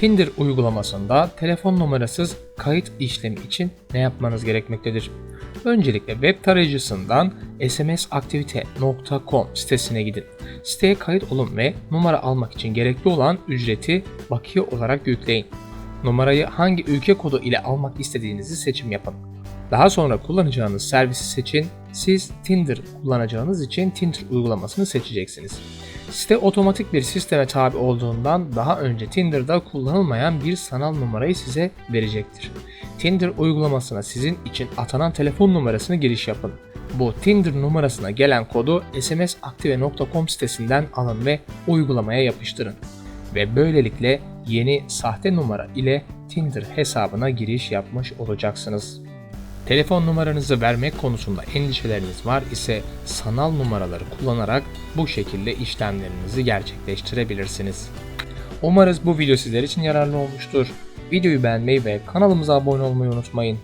Tinder uygulamasında telefon numarasız kayıt işlemi için ne yapmanız gerekmektedir? Öncelikle web tarayıcısından smsaktivite.com sitesine gidin. Siteye kayıt olun ve numara almak için gerekli olan ücreti bakiye olarak yükleyin. Numarayı hangi ülke kodu ile almak istediğinizi seçim yapın. Daha sonra kullanacağınız servisi seçin. Siz Tinder kullanacağınız için Tinder uygulamasını seçeceksiniz. Site otomatik bir sisteme tabi olduğundan daha önce Tinder'da kullanılmayan bir sanal numarayı size verecektir. Tinder uygulamasına sizin için atanan telefon numarasını giriş yapın. Bu Tinder numarasına gelen kodu smsaktive.com sitesinden alın ve uygulamaya yapıştırın. Ve böylelikle yeni sahte numara ile Tinder hesabına giriş yapmış olacaksınız. Telefon numaranızı vermek konusunda endişeleriniz var ise sanal numaraları kullanarak bu şekilde işlemlerinizi gerçekleştirebilirsiniz. Umarız bu video sizler için yararlı olmuştur. Videoyu beğenmeyi ve kanalımıza abone olmayı unutmayın.